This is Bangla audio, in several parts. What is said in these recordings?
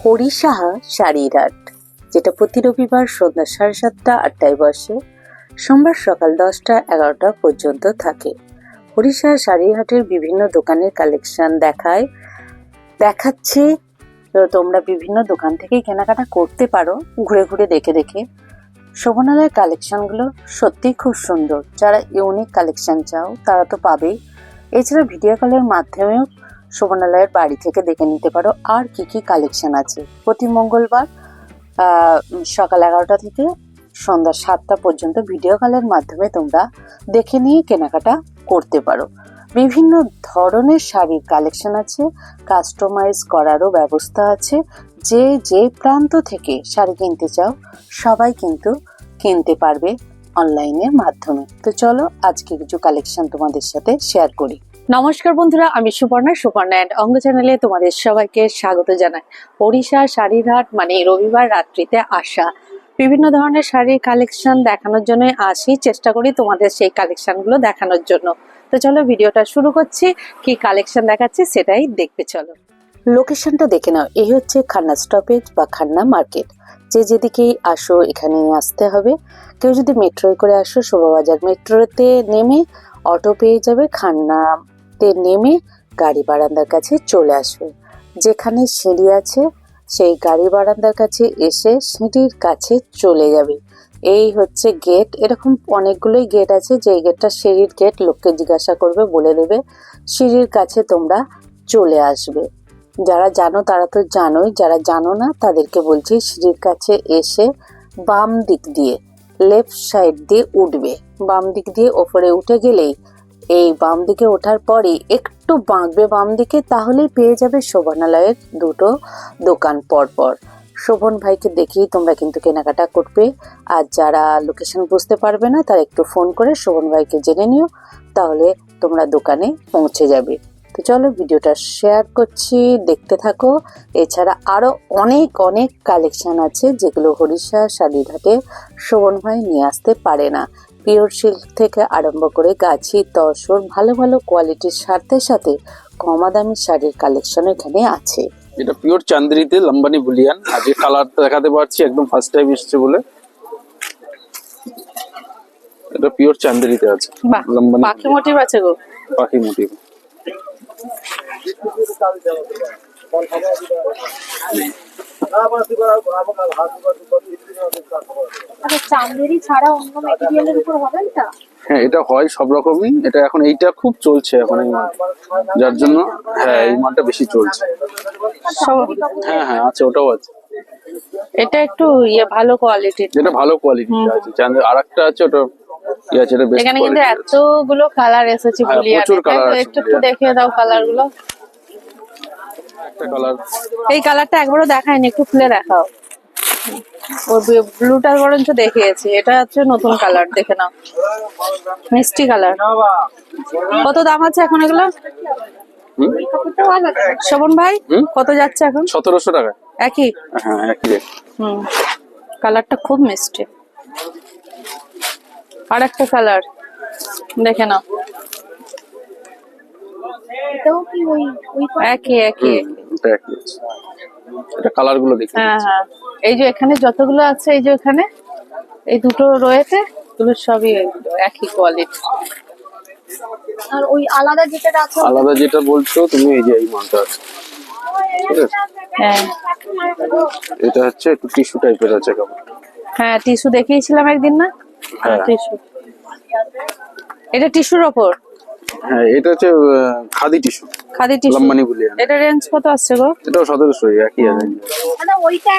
হরিসাহা শাড়ির হাট যেটা প্রতি রবিবার সন্ধ্যা সাড়ে সাতটা আটটায় বসে। সোমবার সকাল দশটা এগারোটা পর্যন্ত থাকে। হরিসাহা শাড়ির হাটের বিভিন্ন দোকানের কালেকশন দেখায়। দেখাচ্ছে তোমরা বিভিন্ন দোকান থেকেই কেনাকাটা করতে পারো, ঘুরে ঘুরে দেখে দেখে। শোভনালয়ের কালেকশনগুলো সত্যিই খুব সুন্দর। যারা ইউনিক কালেকশন চাও, তারা তো পাবেই। এছাড়া ভিডিও কলের মাধ্যমেও শোভনালয়ের বাড়ি থেকে দেখে নিতে পারো আর কি কি কালেকশন আছে। প্রতি মঙ্গলবার সকাল এগারোটা থেকে সন্ধ্যা সাতটা পর্যন্ত ভিডিও কলের মাধ্যমে তোমরা দেখে নিয়ে কেনাকাটা করতে পারো। বিভিন্ন ধরনের শাড়ির কালেকশন আছে কাস্টমাইজ করারও ব্যবস্থা আছে। যে যে প্রান্ত থেকে শাড়ি কিনতে চাও, সবাই কিন্তু কিনতে পারবে অনলাইনের মাধ্যমে। তো চলো আজকে কিছু কালেকশন তোমাদের সাথে শেয়ার করি। নমস্কার বন্ধুরা, আমি সুপর্ণা সুপর্ণা অ্যান্ড অঙ্গ চ্যানেলে তোমাদের সবাইকে স্বাগত জানাই। ওড়িশা শাড়ির হাট মানে রবিবার রাত্রিতে আসা। বিভিন্ন ধরনের শাড়ির কালেকশন দেখানোর জন্য আসি, চেষ্টা করি তোমাদের সেই কালেকশনগুলো দেখানোর জন্য। তো চলো ভিডিওটা শুরু করছি, কি কালেকশন দেখাচ্ছি সেটাই দেখতে চলো। লোকেশনটা দেখে নাও, এই হচ্ছে খান্না স্টপেজ বা খান্না মার্কেট যে যেদিকেই আসো, এখানে আসতে হবে। কেউ যদি মেট্রোয় করে আসো, শোভাবাজার মেট্রোতে নেমে অটো পেয়ে যাবে খান্নাতে নেমে গাড়ি বারান্দার কাছে চলে আসবে। যেখানে সিঁড়ি আছে, সেই গাড়ি বারান্দার কাছে এসে সিঁড়ির কাছে চলে যাবে। এই হচ্ছে গেট এরকম অনেকগুলোই গেট আছে যে গেটটা সিঁড়ির গেট লোককে জিজ্ঞাসা করবে, বলে দেবে, সিঁড়ির কাছে তোমরা চলে আসবে। যারা জানো, তারা তো জানোই। যারা জানো না, তাদেরকে বলছি, সিঁড়ির কাছে এসে বাম দিক দিয়ে লেফট সাইড দিয়ে উঠবে। বাম দিক দিয়ে ওপরে উঠে গেলেই এই বাম দিকে ওঠার পরে একটু বাঁকবে বাম দিকে, তাহলেই পেয়ে যাবে শোভনালয়ের দুটো দোকান পর পর শোভন ভাইকে দেখেই তোমরা কিন্তু কেনাকাটা করবে। আর যারা লোকেশন বুঝতে পারবে না, তারা একটু ফোন করে শোভন ভাইকে জেনে নিও, তাহলে তোমরা দোকানে পৌঁছে যাবে। তো চলো ভিডিওটা শেয়ার করছি, দেখতে থাকো। এছাড়া আরও অনেক অনেক কালেকশন আছে, যেগুলো হরিষা শাড়িঘাটে শোভন ভাই নিয়ে আসতে পারে না। পিওর সিল্ক থেকে আরম্ভ করে গাছি তসর ভালো ভালো কোয়ালিটির সাথে সাথে কমা দামি শাড়ির কালেকশন এখানে আছে। এটা পিওর চান্দ্রিতে লম্বানি বুলিয়ান। আজকে কালারটা দেখাতে পারছি একদম ফার্স্ট টাইম এসছে বলে। এটা পিওর চান্দ্রিতে আছে লম্বানি পাখি মোটিভ আছে গো। পাখি মোটিভ। আচ্ছা চান্দেরি ছাড়া অন্য মেটেরিয়ালের উপর হবে এটা? হ্যাঁ এটা হয় সব রকমই। এটা এখন এইটা খুব চলছে এখন এই মাল। যার জন্য হ্যাঁ এই মালটা বেশি চলছে। হ্যাঁ হ্যাঁ আছে ওটাও আছে। এটা একটু ইয়ে ভালো কোয়ালিটির যেটা ভালো কোয়ালিটি আছে। চান্দ্র আর একটা আছে ওটা এটা এখানে কিন্তু এতগুলো কালার এসেছে হ্যাঁ, একটু একটু দেখিয়ে দাও কালারগুলো কালার এই কালারটা একবারও দেখায়নি একটু খুলে দেখাও। ওর ব্লুটা বরঞ্চ দেখিয়েছি। এটা হচ্ছে নতুন কালার দেখে নাও। মিষ্টি কালার কত দাম আছে এখন এগুলো? শোভন ভাই হুম? কত যাচ্ছে এখন? সতেরোশো টাকা। একই? হ্যাঁ একই হুম। কালারটা খুব মিষ্টি। আর একটা কালার দেখে নাও। এটাও কি ওই ওই একই একই। এটা কালারগুলো দেখি হ্যাঁ হ্যাঁ। এই যে এখানে যতগুলো আছে এই যে এখানে এই দুটো রয়েছে এগুলো সবই একই কোয়ালিটি আর ওই আলাদা যেটা আছে আলাদা যেটা বলছো তুমি এই যে এই মালটা আছে। হ্যাঁ। এটা হচ্ছে একটু টিস্যু টাইপের আছে কাপড়। হ্যাঁ টিস্যু দেখিয়েছিলাম একদিন না? হ্যাঁ। টিস্যু এটা টিস্যুর ওপর? হ্যাঁ এটা হচ্ছে আহ, খাদি টিস্যু। খাদি টিস্যু। লম্বানি বলি এটা রেঞ্জ কত আসছে গো? এটাও সতেরোশো একই আছে। দাদা ওইটা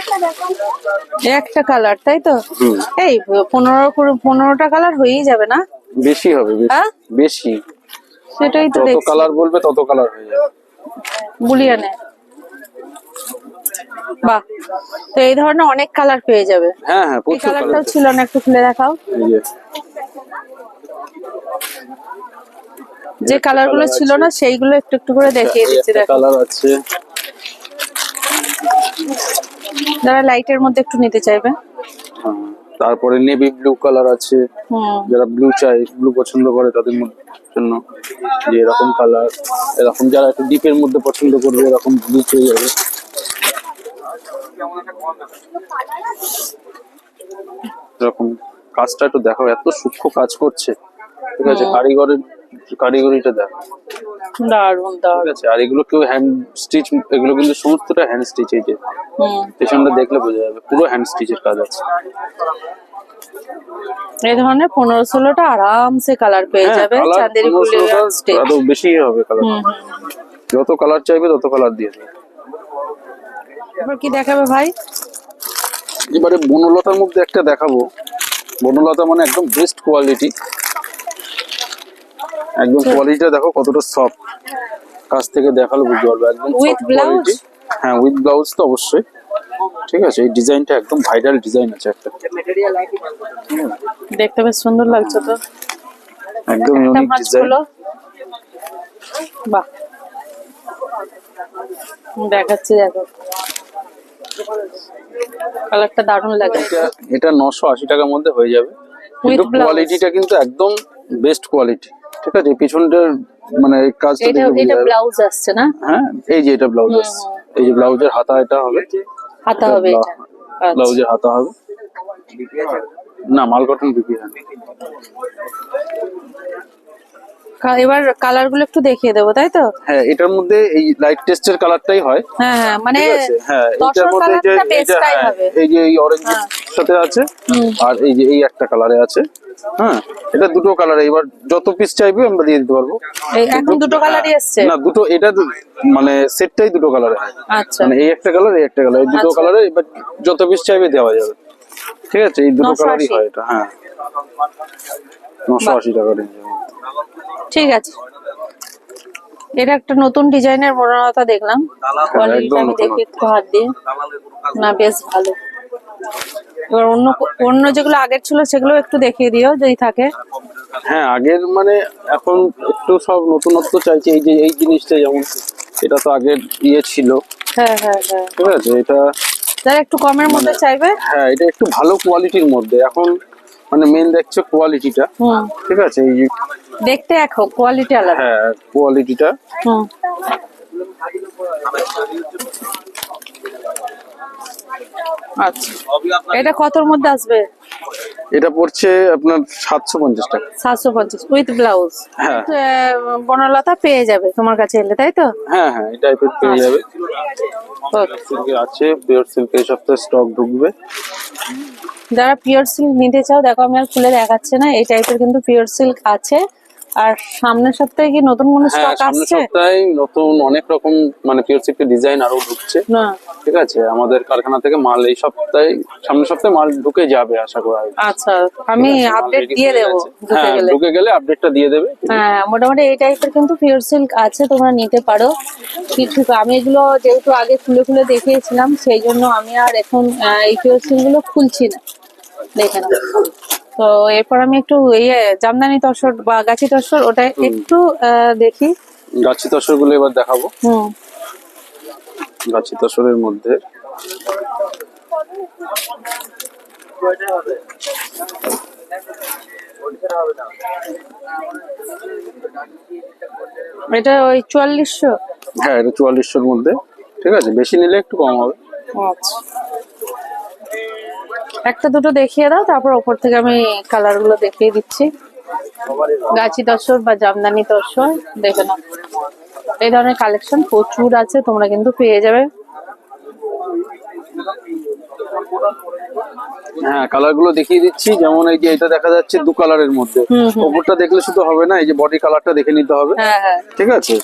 একটা কালার তাই তো? এই পনেরো করে- পনেরোটা কালার হয়েই যাবে না? বেশি হবে বেশি হ্যাঁ? বেশি। সেটাই তো যত দেখছি। কালার বলবে তত কালার হয়ে যাবে। বুলিয়ানে। বাহ। তো এই ধরনের অনেক কালার পেয়ে যাবে। হ্যাঁ হ্যাঁ প্রচুর কালারটাও ছিল না একটু খুলে দেখাও। যে কালারগুলো ছিল না সেইগুলো একটু একটু করে দেখিয়ে দিচ্ছি দেখো। কালার আছে। যারা লাইটের মধ্যে একটু নিতে চাইবে। তারপরে নেভি ব্লু কালার আছে। যারা ব্লু চাই ব্লু পছন্দ করে তাদের জন্য যে এরকম কালার এরকম যারা একটু ডিপের মধ্যে পছন্দ করবে এরকম ব্লু পেয়ে যাবে। এরকম কাজটা একটু দেখো এত সূক্ষ্ম কাজ করছে। ঠিক আছে কারিগরের কারিগরিটা দেখো। দারুণ ঠিক আছে আর এগুলো কেউ হ্যান্ড স্টিচ এগুলো কিন্তু সমস্তটা হ্যান্ড স্টিচ এই যে পেছনটা দেখলে বোঝা যাবে পুরো হ্যান্ড স্টিচের কাজ আছে। এই ধরনের পনেরো ষোলোটা আরামসে কালার পেয়ে হ্যাঁ, যাবে চাঁদেরি আরও বেশি হবে কালার যত কালার চাইবে তত কালার দিয়ে দেবে। এবার কি দেখাবে ভাই? এবারে বনলতার মধ্যে একটা দেখাবো। বনলতা মানে একদম বেস্ট কোয়ালিটি একদম আচ্ছা। কোয়ালিটিটা দেখো কতটা সফট কাছ থেকে দেখালে বুঝতে পারবে একদম blouse? কোয়ালিটি হ্যাঁ উইথ ব্লাউজ তো অবশ্যই। ঠিক আছে এই ডিজাইনটা একদম ভাইরাল ডিজাইন আছে একটা। দেখতে বেশ সুন্দর লাগছে তো। একদম ইউনিক ডিজাইন বাহ। দেখাচ্ছি দেখো। কালারটা দারুণ লাগে। এটা নশো আশি টাকার মধ্যে হয়ে যাবে। কিন্তু কোয়ালিটিটা কিন্তু একদম বেস্ট কোয়ালিটি ঠিক আছে পিছনটার মানে কাজটা এটা এটা ব্লাউজ আসছে না? হ্যাঁ এই যে এটা ব্লাউজ আসছে। এই যে ব্লাউজের হাতা এটা হবে। হাতা হবে এটা। আচ্ছা। ব্লাউজের হাতা হবে। না মাল কটন বিপি হ্যাঁ এবার কালারগুলো একটু দেখিয়ে দেবো তাই তো? হ্যাঁ এটার মধ্যে এই লাইট টেস্টের কালারটাই হয়। হ্যাঁ হ্যাঁ মানে হ্যাঁ এটার মধ্যে যে হ্যাঁ, এই যে এই অরেঞ্জ হ্যাঁ। সাথে আছে আর এই যে এই একটা কালারে আছে হ্যাঁ এটা দুটো কালার এবার যত পিস চাইবে আমরা দিয়ে দিতে পারব। এখন দুটো কালারই না দুটো এটা মানে সেটটাই দুটো কালারে আচ্ছা। মানে এই একটা কালার এই একটা কালার এই দুটো আচ্ছা। কালারে এবার যত পিস চাইবে দেওয়া যাবে। ঠিক আছে এই দুটো কালারই হয় এটা হ্যাঁ। নশো আশি টাকা রেঞ্জ ঠিক আছে। এটা একটা নতুন ডিজাইনের মনোরতা দেখলাম। কোয়ালিটিটা আমি। দেখি একটু হাত দিয়ে। না বেশ ভালো। এবার অন্য অন্য যেগুলো আগের ছিল সেগুলো একটু দেখিয়ে দিও যদি থাকে। হ্যাঁ আগের মানে এখন একটু সব নতুনত্ব চাইছে এই যে এই জিনিসটা যেমন এটা তো আগের ইয়ে ছিল। হ্যাঁ হ্যাঁ হ্যাঁ। ঠিক আছে এটা যারা একটু কমের মধ্যে চাইবে। হ্যাঁ এটা একটু ভালো কোয়ালিটির মধ্যে। এখন মানে মেন দেখছ কোয়ালিটিটা ঠিক আছে এই যে দেখতে হোক কোয়ালিটি আলাদা। হ্যাঁ কোয়ালিটিটা হুম। আচ্ছা। এটা কতর মধ্যে আসবে? এটা পড়ছে আপনার সাতশো পঞ্চাশ টাকা। সাতশো পঞ্চাশ উইথ ব্লাউজ হ্যাঁ। বনলতা পেয়ে যাবে তোমার কাছে এলে তাই তো? হ্যাঁ হ্যাঁ এই টাইপের পেয়ে যাবে। Okay. সিল্কের আছে পিওর সিল্ক এই সপ্তাহে স্টক ঢুকবে। যারা পিওর সিল্ক নিতে চাও দেখো আমি আর খুলে দেখাচ্ছি না এই টাইপের কিন্তু পিওর সিল্ক আছে। আর সামনের সপ্তাহে কি নতুন কোনো হ্যাঁ স্টক সামনের আসছে? সপ্তাহে নতুন অনেক রকম মানে পিওর সিল্কের ডিজাইন আরও ঢুকছে। না। ঠিক আছে? আমাদের কারখানা থেকে মাল এই সপ্তাহে সামনের সপ্তাহে মাল ঢুকে যাবে আশা করা। আচ্ছা আমি আপডেট দিয়ে দেবো ঢুকে হ্যাঁ গেলে। ঢুকে গেলে আপডেটটা দিয়ে দেবে। হ্যাঁ মোটামুটি এই টাইপের কিন্তু পিওর সিল্ক আছে তোমরা নিতে পারো। কিছু আমি এগুলো যেহেতু আগে খুলে খুলে দেখিয়েছিলাম সেই জন্য আমি আর এখন এই পিওর সিল্কগুলো খুলছি না। দেখে তো এরপর আমি একটু ইয়ে জামদানি তসর বা গাছি তসর ওটা একটু দেখি। গাছি তসরগুলো এবার দেখাবো। হুম। গাছি তসরের মধ্যে। এটা ওই চুয়াল্লিশশো? হ্যাঁ এটা চুয়াল্লিশশোর মধ্যে। ঠিক আছে বেশি নিলে একটু কম হবে। আচ্ছা। একটা দুটো দেখিয়ে দাও তারপর ওপর থেকে আমি কালারগুলো দেখিয়ে দিচ্ছি। গাছি তসর বা জামদানি তসর দেখে নাও। এই ধরনের কালেকশন প্রচুর আছে তোমরা কিন্তু পেয়ে যাবে। হ্যাঁ কালারগুলো দেখিয়ে দিচ্ছি। যেমন এই যে এটা দেখা যাচ্ছে দু কালারের মধ্যে। ওপরটা দেখলে শুধু হবে না এই যে বডি কালারটা দেখে নিতে হবে। হ্যাঁ হ্যাঁ। ঠিক আছে?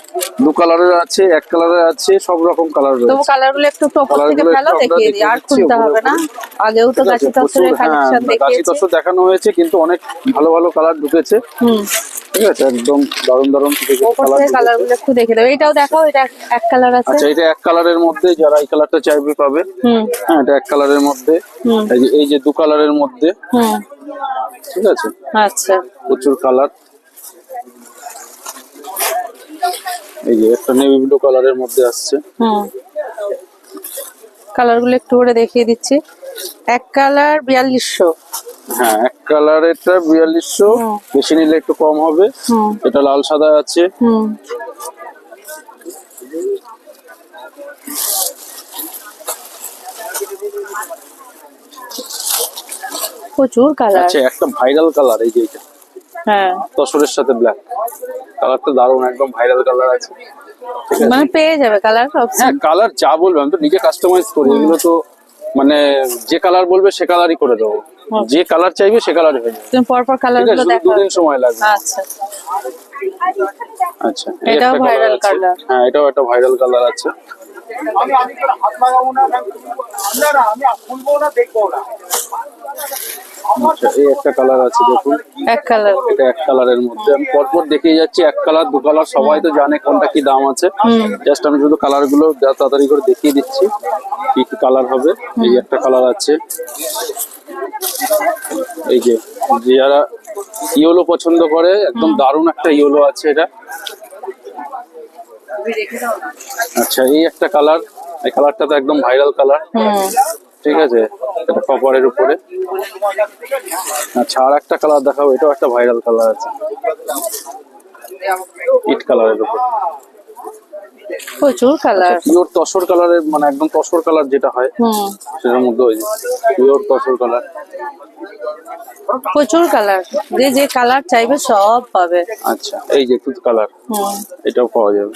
দু কালারের আছে এক কালারের আছে সব রকম কালার রয়েছে। কালারগুলো একটু ওপর থেকে ফেলো দেখিয়ে দিই আর খুলতে হবে না। আগেও তো গাছি তসরের কালেকশন গাছি দেখিয়েছি। তসর দেখানো হয়েছে কিন্তু অনেক ভালো ভালো কালার ঢুকেছে। হুম। ঠিক আছে একদম দারুণ দারুণ ওপর কালারগুলো একটু দেখে দেবো এটাও দেখাও এটা এক- কালার আছে। আচ্ছা এটা এক কালারের মধ্যে যারা এই কালারটা চাইবে পাবে। হ্যাঁ এটা এক কালারের মধ্যে। এই যে এই যে দু কালারের মধ্যে। হুম। ঠিক আছে? আচ্ছা। প্রচুর কালার এই যে একটা নেভি ব্লু কালারের মধ্যে আসছে। হুম। কালারগুলো একটু করে দেখিয়ে দিচ্ছি। এক কালার বিয়াল্লিশশো। হ্যাঁ এক বিয়াল্লিশশো। বেশি নিলে একটু কম হবে। এটা লাল সাদা আছে। প্রচুর আছে আচ্ছা, একটা ভাইরাল কালার এই হ্যাঁ। সাথে ব্ল্যাক দারুণ একদম ভাইরাল কালার আছে। মানে পেয়ে যাবে কালার হ্যাঁ কালার যা বলবে আমি তো নিজে কাস্টমাইজ করি। এগুলো তো মানে যে কালার বলবে সে কালারই করে দেবো। যে কালার চাইবে সে কালার হয়ে যাবে। তুমি পরপর কালারগুলো দেখো দুদিন সময় লাগবে। আচ্ছা। আচ্ছা এটাও আছে। colour। হ্যাঁ এটাও একটা ভাইরাল কালার আছে। আমি আমি করে হাত লাগাবো না না। না আমি খুলবো না দেখব না। আচ্ছা এই একটা কালার আছে দেখুন। এক কালার এটা এক কালারের মধ্যে। আমি পরপর দেখিয়ে যাচ্ছি এক কালার দু কালার সবাই তো জানে কোনটা কি দাম আছে। জাস্ট আমি শুধু কালারগুলো তাড়াতাড়ি করে দেখিয়ে দিচ্ছি কি কি কালার হবে। এই একটা কালার আছে। এই যে যারা ইয়েলো পছন্দ করে একদম দারুণ একটা ইয়েলো আছে এটা। আচ্ছা এই একটা কালার এই কালারটা তো একদম ভাইরাল কালার। ঠিক আছে এটা কপারের উপরে। আচ্ছা আর একটা কালার দেখাবো এটাও একটা ভাইরাল কালার আছে। ইট কালারের উপর। প্রচুর কালার। পিওর তসর কালারের মানে একদম তসর কালার যেটা হয় সেটার মধ্যে ওই পিওর তসর কালার। প্রচুর কালার যে যে কালার চাইবে সব পাবে। আচ্ছা এই যে তুত কালার এটাও পাওয়া যাবে।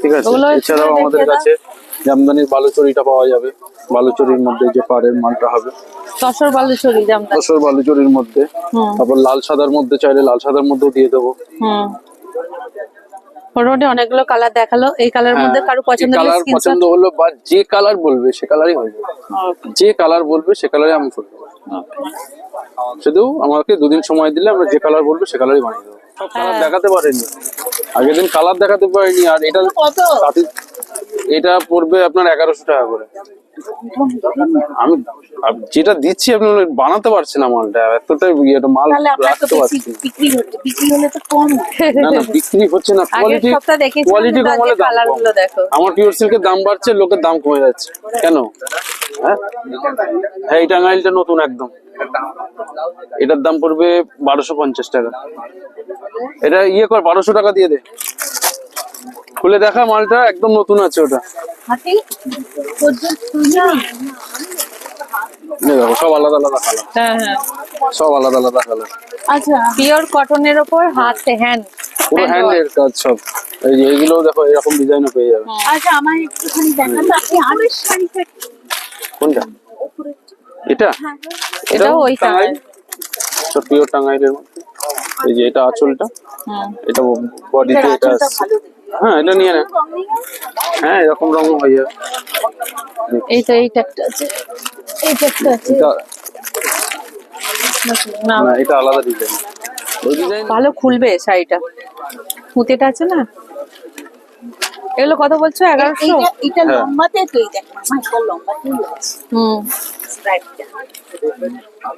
ঠিক আছে এছাড়াও আমাদের কাছে জামদানির বালুচরিটা পাওয়া যাবে। বালুচরির মধ্যে যে পাড়ের মালটা হবে। তসর বালুচরি জামদানি। তসর বালুচরির মধ্যে। তারপর লাল সাদার মধ্যে চাইলে লাল সাদার মধ্যেও দিয়ে দেবো। মোটামুটি অনেকগুলো কালার দেখাল। এই কালার মধ্যে কারও পছন্দ হলে কালার পছন্দ হলো বা যে কালার বলবে সে কালারই হয়ে যাবে। যে কালার বলবে সে কালারই আমি করে শুধু আমাকে দুদিন সময় দিলে আমরা যে কালার বলব সে কালারই বানিয়ে দেবো। কালার দেখাতে পারেনি। আগের দিন কালার দেখাতে পারেনি আর এটা এটা পড়বে আপনার এগারোশো টাকা করে। আমি যেটা দিচ্ছি আপনি বানাতে পারছেন না মালটা। এতটাই ইয়েটা মাল রাখতে পারছি। বিক্রি হচ্ছে বিক্রি হলে তো কম। না না বিক্রি হচ্ছে না। কোয়ালিটি কোয়ালিটি কম। দেখো। আমার পিওর সিল্কের দাম বাড়ছে লোকের দাম কমে যাচ্ছে। কেন? হ্যাঁ? হ্যাঁ এই টাঙ্গাইলটা নতুন একদম। এটার দাম পড়বে বারোশো পঞ্চাশ টাকা। এটা ইয়ে কর বারোশো টাকা দিয়ে দে। খুলে দেখা মালটা একদম নতুন আছে ওটা। দেখো সব আলাদা আলাদা কালার হ্যাঁ হ্যাঁ। সব আলাদা আলাদা কালার আচ্ছা পিওর কটনের ওপর হাতে হ্যান্ড পুরো হ্যান্ডের কাজ সব। এই যে এইগুলোও দেখো এরকম ডিজাইনও পেয়ে যাবে। আচ্ছা আমার একটুখানি দেখাতো আপনি আরেক শাড়িটা কোনটা? এটা? এটাও ওই টাঙ্গাইল সব পিওর টাঙ্গাইলের মধ্যে এই যে এটা আঁচলটা। এটা বডিতে এটা হ্যাঁ এটা নিয়ে নে। হ্যাঁ এরকম রঙ হয়ে যাবে এই তো এইটা একটা আছে। এইটা একটা আছে। না। এটা আলাদা ডিজাইন ওই ডিজাইন ভালো খুলবে শাড়িটা। পুঁতেটা আছে না? এগুলো কত বলছো এগারোশো? এটা হ্যাঁ। লম্বাতে তো এটা লম্বাতেই হুম।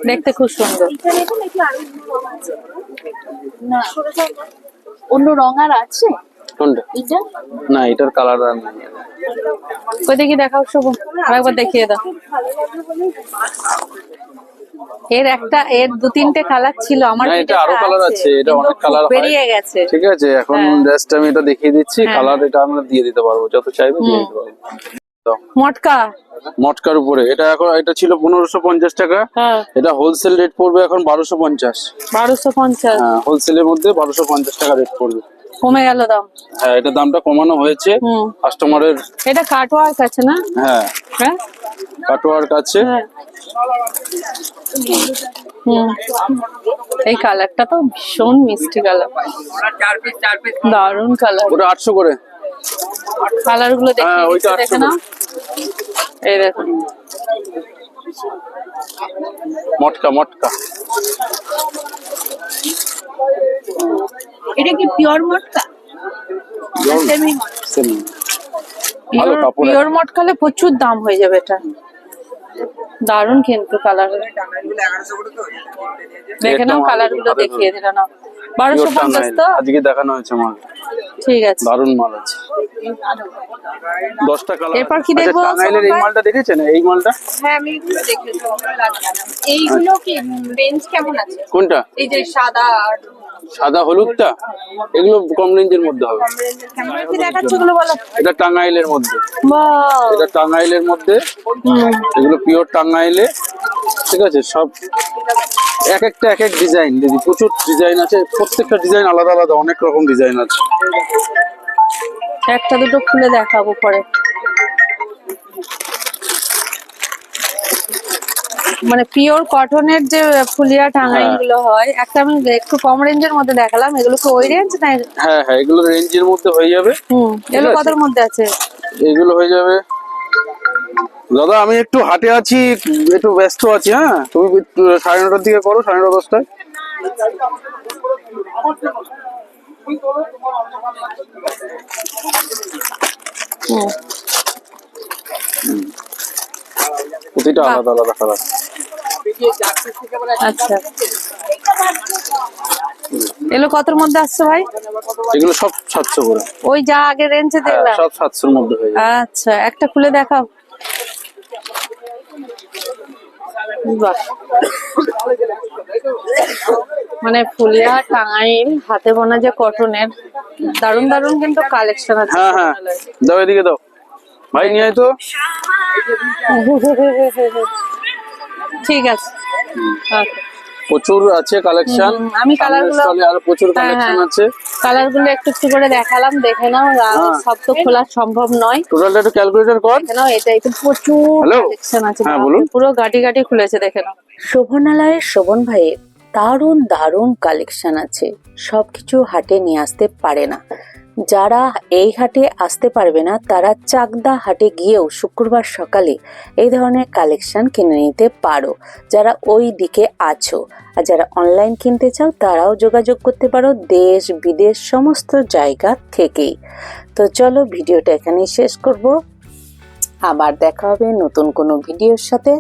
দেখতে খুব সুন্দর। অন্য রং আছে। না অন্য রং আর আছে? কোনটা না এটার কালার আর নেই। ওই দেখি দেখাও শুভ। আরেকবার দেখিয়ে দাও। এর একটা এর দু তিনটে কালার ছিল আমার এটা আরও colour আছে, এটা অনেক হয়। বেরিয়ে গেছে। ঠিক আছে এখন হ্যাঁ। জাস্ট আমি এটা দেখিয়ে দিচ্ছি হ্যাঁ। কালার এটা আমরা দিয়ে দিতে পারব যত চাইবে দিয়ে দিতে পারব। মটকা? মটকার উপরে। এটা এখন এটা ছিল পনেরোশো পঞ্চাশ টাকা। হ্যাঁ। এটা হোলসেল রেট পড়বে এখন বারোশো পঞ্চাশ। বারোশো পঞ্চাশ। হ্যাঁ হোলসেলের মধ্যে বারোশো পঞ্চাশ টাকা রেট পড়বে। কমে গেল দাম। হ্যাঁ এটা দামটা কমানো হয়েছে। কাস্টমারের এটা কাটওয়ার্ক আছে না? হ্যাঁ। হ্যাঁ? কাটোয়ার কাছে হ্যাঁ। এই কালারটা তো ভীষণ মিষ্টি কালার। দারুণ কালার। ওটা আটশো করে। কালারগুলো দেখে হ্যাঁ, না এই দেখো। মটকা মটকা। এটা কি পিওর মটকা? সেমি সেম ভালো কাপড় পিওর মটকালে প্রচুর দাম হয়ে যাবে এটা। দারুণ কিন্তু কালার দেখে নাও কালারগুলো দেখিয়ে দিল না বারোশো পঞ্চাশ তো? আজকে দেখানো হয়েছে মাল ঠিক আছে। দারুণ মাল আছে। দশটা কালার এরপর কি দেখব, টাঙ্গাইলের এই মালটা দেখেছেন? এই মালটা? হ্যাঁ আমি এগুলো দেখেছি। এইগুলো কি? রেঞ্জ কেমন আছে? কোনটা? এই যে সাদা আর সাদা হলুদটা এগুলো কম রেঞ্জের মধ্যে হবে। এটা টাঙ্গাইলের মধ্যে। এটা টাঙ্গাইলের মধ্যে। এগুলো পিওর টাঙ্গাইলে। ঠিক আছে সব এক একটা এক এক ডিজাইন। দিদি প্রচুর ডিজাইন আছে প্রত্যেকটা ডিজাইন আলাদা আলাদা অনেক রকম ডিজাইন আছে। একটা দুটো খুলে দেখাবো পরে। মানে পিওর কটনের যে ফুলিয়া হ্যাঁ। গুলো হয় একটা আমি একটু কম রেঞ্জের মধ্যে দেখালাম। এগুলো কি ওই রেঞ্জ না হ্যাঁ হ্যাঁ এগুলো রেঞ্জের মধ্যে হয়ে যাবে। হুম এগুলো। কতর মধ্যে আছে? এগুলো হয়ে যাবে। দাদা আমি একটু হাটে আছি একটু ব্যস্ত আছি হ্যাঁ? তুমি সাড়ে নটার দিকে করো সাড়ে নটা দশটায়। হুম। প্রতিটা আলাদা আলাদা কালার আচ্ছা। এগুলো কতর মধ্যে আসছে ভাই? এগুলো সব সাতশো করে। ওই যা আগে রেঞ্জে হ্যাঁ দেখলাম। সব সাতশোর মধ্যে হয়ে যাবে। আচ্ছা একটা খুলে দেখাও। মানে ফুলিয়া টাঙ্গাইল হাতে বোনা যে কটনের দারুণ দারুণ কিন্তু কালেকশন আছে। হ্যাঁ হ্যাঁ। দাও এদিকে দাও। ভাই নিয়ে তো। ঠিক আছে। প্রচুর আছে কালেকশন আমি colour গুলো- আর প্রচুর হ্যাঁ, কালেকশন হ্যাঁ। আছে। কালারগুলো একটু একটু করে দেখালাম দেখে নাও। হ্যাঁ। সব তো খোলা সম্ভব নয়। টোটালটা একটু ক্যালকুলেটর কর। দেখে নাও এটা একটু প্রচুর কালেকশন আছে। হ্যাঁ, বলুন। পুরো গাটি গাটি খুলেছে দেখে নাও। শোভনালয়ের শোভন ভাইয়ের দারুণ দারুণ কালেকশন আছে। সবকিছু হাটে নিয়ে আসতে পারে না। যারা এই হাটে আসতে পারবে না, তারা চাকদা হাটে গিয়েও শুক্রবার সকালে এই ধরনের কালেকশন কিনে নিতে পারো। যারা ওই দিকে আছো আর যারা অনলাইন কিনতে চাও, তারাও যোগাযোগ করতে পারো দেশ, বিদেশ, সমস্ত জায়গা থেকেই। তো চলো ভিডিওটা এখানেই শেষ করব। আবার দেখা হবে নতুন কোনো ভিডিওর সাথে।